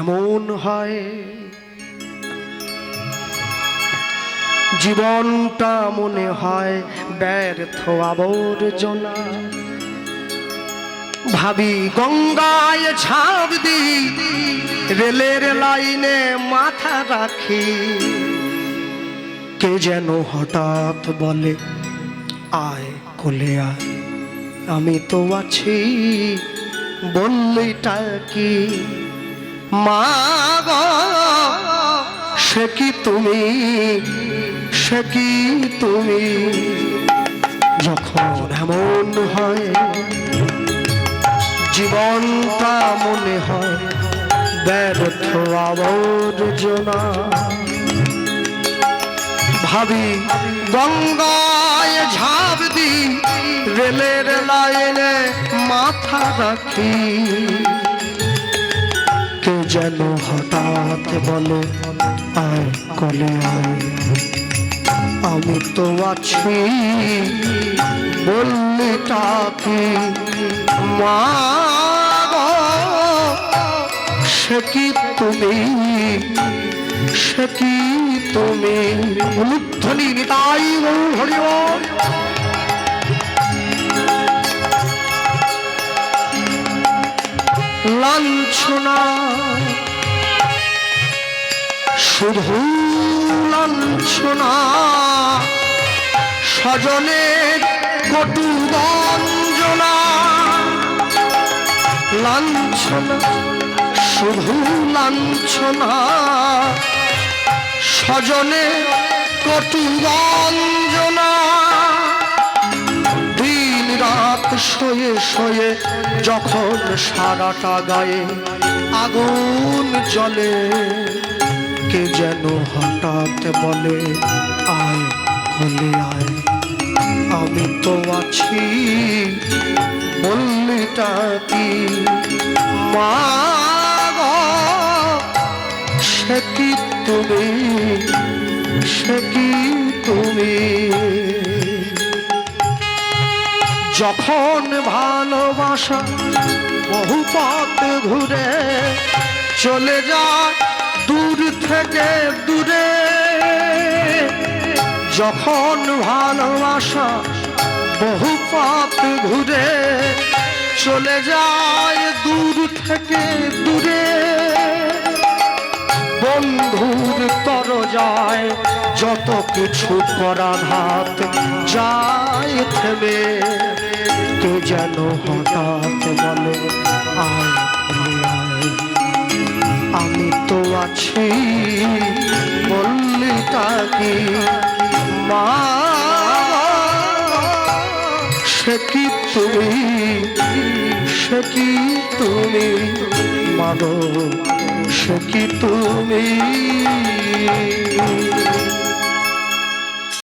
এমন হয়। জীবনটা মনে হয় ব্যর্থ আবর্জনা। ভাবি গঙ্গায় ছাপ দি রেলের লাইনে মাথা রাখি। কে যেন হঠাৎ বলে, আয় কোলে আয়, আমি তো আছি বললিটা কি মা সে কি তুমি, সে কি তুমি? যখন এমন হয়, জীবনটা মনে হয়, ব্যর্থ আবর্জনা ভাবি, গঙ্গায় ঝাঁপ দি রেলের লাইনে মাথা রাখি। যেন হঠাৎ বলে আয় কলে আমি তো আছি বললি তাকে মা সে কি তুমি? সে কি তুমি? অনুধ্বনি নিতাই গৌর লাঞ্ছনা শুধু লাঞ্ছনা স্বজনের কটু বঞ্জনা লাঞ্ছনা শুধু লাঞ্ছনা স্বজনে কটু বঞ্জনা দিন রাত শোয়ে শোয়ে যখন সারাটা গায়ে আগুন জ্বলে, কে যেন হঠাৎ বলে, আয় বলে আয়, আমি তো আছি। বললিটা কি? মা সে কি তুমি? সে কি তুমি? যখন ভালোবাসা বহু পথ ঘুরে চলে যায় দূর থেকে দূরে, যখন ভালোবাসা বহু পথ ঘুরে চলে যায় দূর থেকে দূরে, বন্ধুর তর যায় যত কিছু হাত যায় থেমে। কে যেন হঠাৎ বলে, আয় আমি তো আছি বললি তাকে, মা, সে কি তুমি, সে কি তুমি, মাগো, সে কি তুমি?